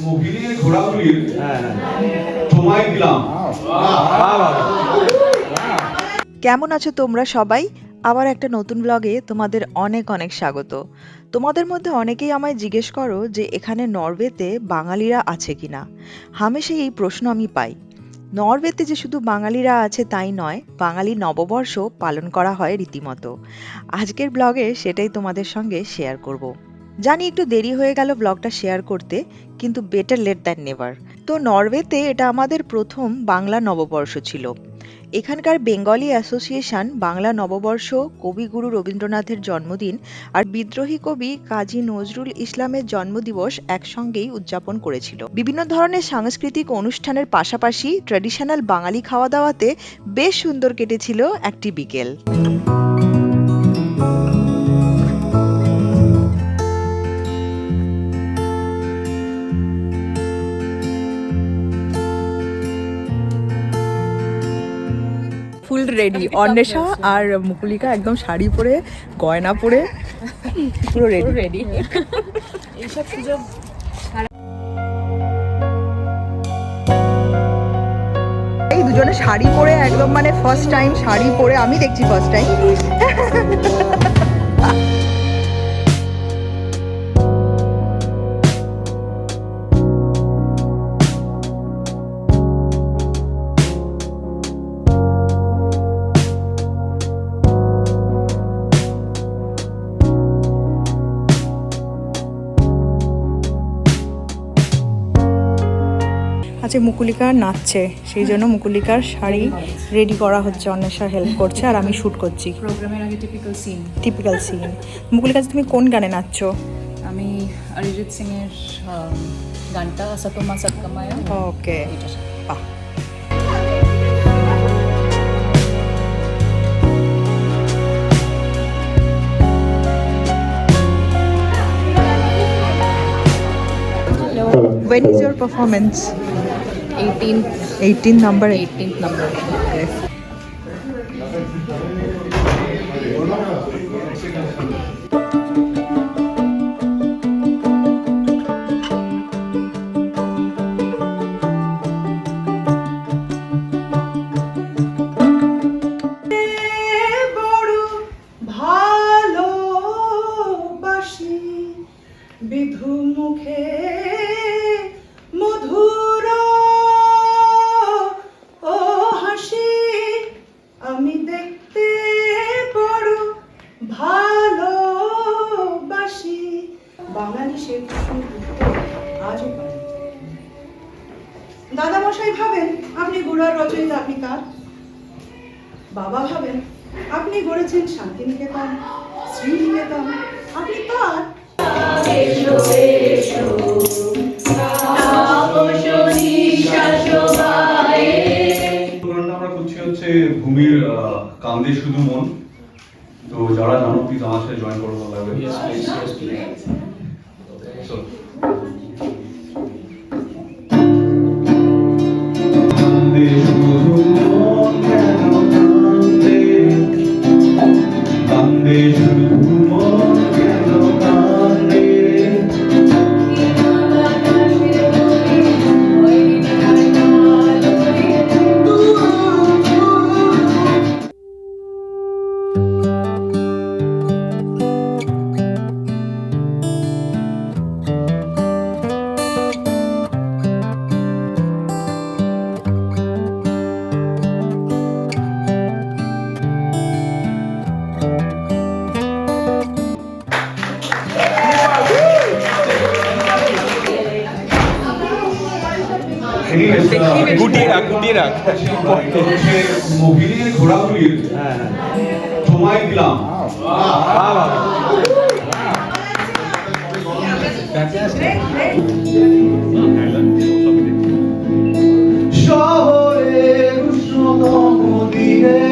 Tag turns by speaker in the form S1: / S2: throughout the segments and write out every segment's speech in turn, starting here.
S1: মোহিনী ঘোড়াগুলির তোমায় দিলাম।
S2: কেমন আছো তোমরা সবাই? আবার একটা নতুন ব্লগে তোমাদের অনেক অনেক স্বাগত। তোমাদের মধ্যে অনেকেই আমায় জিজ্ঞেস করো যে এখানে নরওয়েতে বাঙালিরা আছে কিনা। হামেশা এই প্রশ্ন আমি পাই। নরওয়েতে যে শুধু বাঙালিরা আছে তাই নয় বাঙালি নববর্ষ পালন করা হয় রীতিমতো। আজকের ব্লগে সেটাই তোমাদের সঙ্গে শেয়ার করব। জানি একটু দেরি হয়ে গেল ব্লগটা শেয়ার করতে, কিন্তু বেটার লেট দ্যান নেভার তো নরওয়েতে এটা আমাদের প্রথম বাংলা নববর্ষ ছিল। এখানকার বেঙ্গলি অ্যাসোসিয়েশন বাংলা নববর্ষ কবিগুরু রবীন্দ্রনাথের জন্মদিন আর বিদ্রোহী কবি কাজী নজরুল ইসলামের জন্মদিবস একসঙ্গেই উদযাপন করেছিল। বিভিন্ন ধরনের সাংস্কৃতিক অনুষ্ঠানের পাশাপাশি ট্র্যাডিশনাল বাঙালি খাওয়া দাওয়াতে বেশ সুন্দর কেটেছিল একটি বিকেল।
S3: রেডি অন্বেষা আর মুকুলিকা একদম শাড়ি পরে গয়না পরে পুরো রেডি রেডি এইসব সুযোগ এই দুজনে শাড়ি পরে একদম মানে ফার্স্ট টাইম শাড়ি পরে আমি দেখছি ফার্স্ট টাইম আচ্ছা মুকুলিকা নাচছে সেই জন্য মুকুলিকার শাড়ি রেডি করা হচ্ছে অন্বেষা হেল্প করছে আর আমি শ্যুট করছি।
S4: প্রোগ্রামের আগে typical scene
S3: typical scene Mukulika তুমি কোন গানে নাচছো?
S4: আমি অরিজিৎ সিং এর গানটা সতমা সৎকামায়া।
S3: ওকে বাহ। When is your performance?
S5: Eighteen eighteen number eighteen number বাঙালি সে উত্তর আজও দাদামশাই ভাবেন আপনি গোড়ার রচয়িতা আপনি কার? বাবা ভাবেন আপনি গড়েছেন শান্তিনিকেতন শ্রীনিকেতন আপনি
S1: হচ্ছে ভূমির কান্দে শুধু মন। তো যারা জানো প্লিজ আমার সাথে জয়েন করো ভালো লাগবে So.
S6: গুটিয়ে রাখ গুটিয়ে রাখ।
S1: মোহিনী ঘোড়াগুলির সময় দিলাম শহরে উষ্ণতম দিনে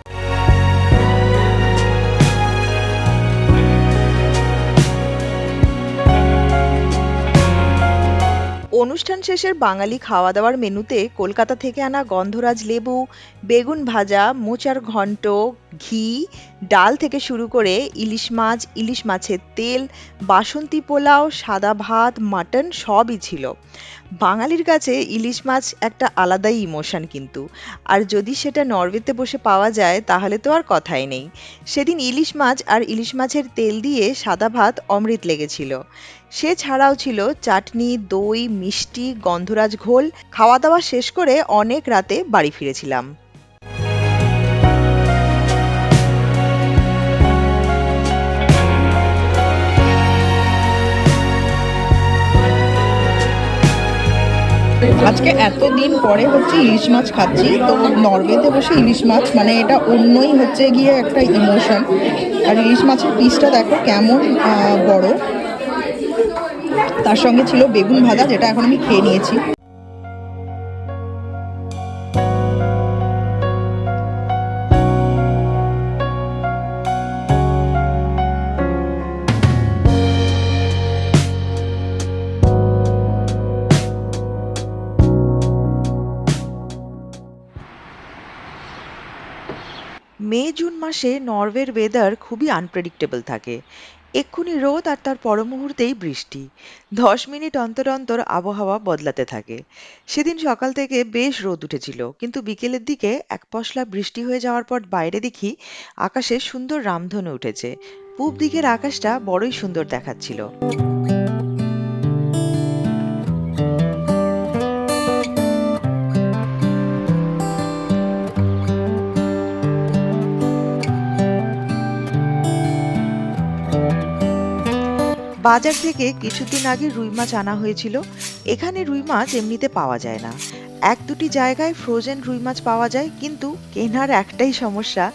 S2: অনুষ্ঠান শেষের বাঙালি খাওয়া দাওয়ার মেনুতে কলকাতা থেকে আনা গন্ধরাজ লেবু, বেগুন ভাজা, মোচার ঘন্ট, ঘি, ডাল থেকে শুরু করে ইলিশ মাছ, ইলিশ মাছের তেল, বাসন্তী পোলাও, সাদা ভাত, মাটন সবই ছিল। বাঙালির কাছে ইলিশ মাছ একটা আলাদাই ইমোশন কিন্তু। আর যদি সেটা নরওয়েতে বসে পাওয়া যায়, তাহলে তো আর কথাই নেই। সেদিন ইলিশ মাছ আর ইলিশ মাছের তেল দিয়ে সাদা ভাত অমৃত লেগেছিল। সে ছাড়াও ছিল চাটনি, দই, মিষ্টি, গন্ধরাজ ঘোল। খাওয়া দাওয়া শেষ করে অনেক রাতে বাড়ি ফিরেছিলাম।
S3: আজকে এতদিন পরে হচ্ছে ইলিশ মাছ খাচ্ছি, তো নরওয়েতে বসে ইলিশ মাছ মানে এটা অন্যই হচ্ছে গিয়ে একটা ইমোশন আর ইলিশ মাছের পিসটা দেখো কেমন বড়। তার সঙ্গে ছিল বেগুন ভাজা, যেটা এখন আমি খেয়ে নিয়েছি।
S2: মে, জুন মাসে নরওয়ের ওয়েদার খুবই আনপ্রেডিক্টেবল থাকে। এক্ষুনি রোদ আর তার পর মুহূর্তেই বৃষ্টি। দশ মিনিট অন্তর অন্তর আবহাওয়া বদলাতে থাকে। সেদিন সকাল থেকে বেশ রোদ উঠেছিল, কিন্তু বিকেলের দিকে এক পশলা বৃষ্টি হয়ে যাওয়ার পর বাইরে দেখি আকাশে সুন্দর রামধনু উঠেছে। পূব দিকের আকাশটা বড়ই সুন্দর দেখাচ্ছিল। বাজার থেকে কিছুদিন আগে রুই মাছ আনা হয়েছিল। এখানে রুই মাছ এমনিতে পাওয়া যায় না। এক দুটি জায়গায় ফ্রোজেন রুই মাছ পাওয়া যায়, কিন্তু কেনার একটাই সমস্যা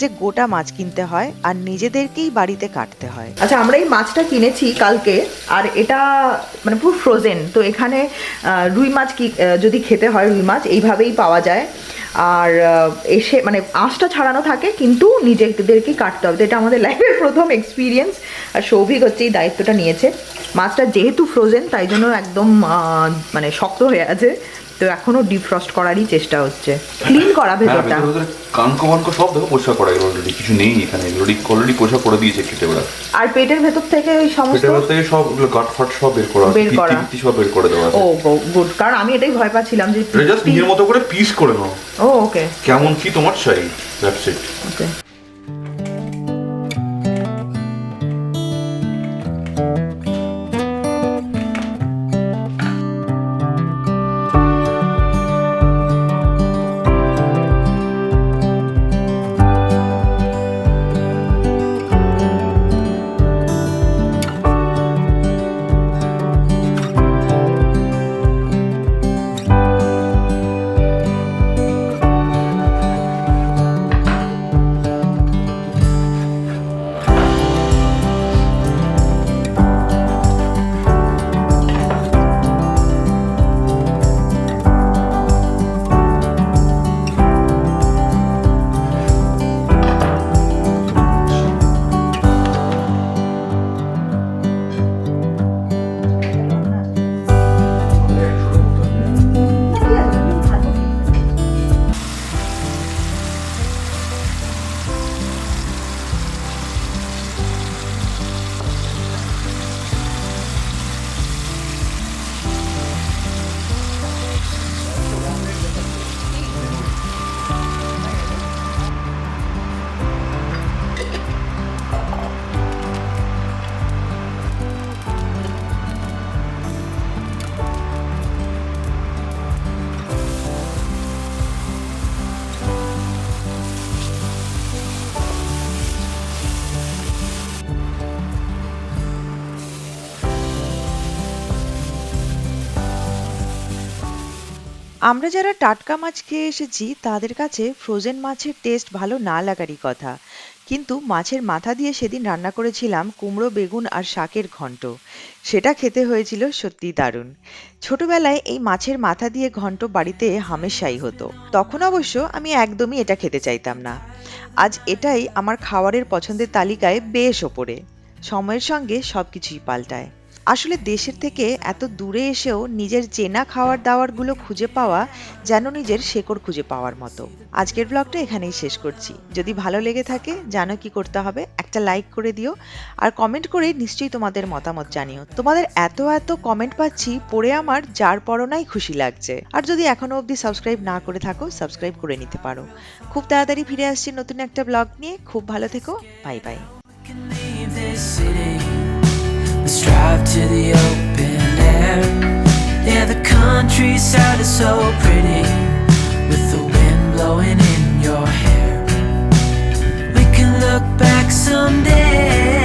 S2: যে গোটা মাছ কিনতে হয় আর নিজেদেরকেই বাড়িতে কাটতে হয়।
S3: আচ্ছা আমরা এই মাছটা কিনেছি কালকে, আর এটা মানে পুরো ফ্রোজেন তো এখানে রুই মাছ কি যদি খেতে হয় রুই মাছ, এইভাবেই পাওয়া যায়। আর এসে মানে আঁশটা ছাড়ানো থাকে, কিন্তু নিজেদেরকেই কাটতে হবে। এটা আমাদের লাইফের প্রথম এক্সপিরিয়েন্স আর সৌভিক হচ্ছে এই দায়িত্বটা নিয়েছে। মাছটা যেহেতু ফ্রোজেন তাই জন্য একদম মানে শক্ত হয়ে আছে। তো এখনও ডিফ্রস্ট করারই চেষ্টা হচ্ছে। ক্লিন করা
S7: হ্যাঁ
S3: ভেতরটা।
S7: সব দেখো পরিষ্কার করা গেল অলরেডি কিছু নেই এখানে অলরেডি অলরেডি পরিষ্কার করে দিয়েছে কেটে ওরা
S3: আর পেটের ভেতর থেকে ওই সমস্ত
S7: পেটের ভেতর থেকে সব গাট ফাট সব বের করা
S3: বের করা।
S7: সব বের করে দেওয়া
S3: ও গুড। কারণ আমি এটাই ভয় পাচ্ছিলাম যে
S7: জাস্ট নিজের মতো করে পিস করে নাও।
S3: ও ওকে।
S7: কেমন কি তোমার চাই দ্যাটস ইট
S3: ওকে।
S2: আমরা যারা টাটকা মাছ খেয়ে এসেছি, তাদের কাছে ফ্রোজেন মাছের টেস্ট ভালো না লাগারই কথা। কিন্তু মাছের মাথা দিয়ে সেদিন রান্না করেছিলাম কুমড়ো, বেগুন আর শাকের ঘন্ট। সেটা খেতে হয়েছিল সত্যি দারুণ। ছোটবেলায় এই মাছের মাথা দিয়ে ঘন্ট বাড়িতে হামেশাই হতো। তখন অবশ্য আমি একদমই এটা খেতে চাইতাম না। আজ এটাই আমার খাবারের পছন্দের তালিকায় বেশ ওপরে। সময়ের সঙ্গে সবকিছুই পাল্টায়। আসলে দেশের থেকে এত দূরে এসেও নিজের চেনা খাওয়ার দাওয়ারগুলো খুঁজে পাওয়া যেন নিজের শেকড় খুঁজে পাওয়ার মতো। আজকের ব্লগটা এখানেই শেষ করছি। যদি ভালো লেগে থাকে, জানো কি করতে হবে? একটা লাইক করে দিও। আর কমেন্ট করে নিশ্চয়ই তোমাদের মতামত জানিও। তোমাদের এত এত কমেন্ট পাচ্ছি, পড়ে আমার যার পরনাই খুশি লাগছে। আর যদি এখনও অবধি সাবস্ক্রাইব না করে থাকো সাবস্ক্রাইব করে নিতে পারো। খুব তাড়াতাড়ি ফিরে আসছি নতুন একটা ব্লগ নিয়ে। খুব ভালো থেকো। Bye bye
S8: to the open air. Yeah, the countryside is so pretty with the wind blowing in your hair. We can look back someday,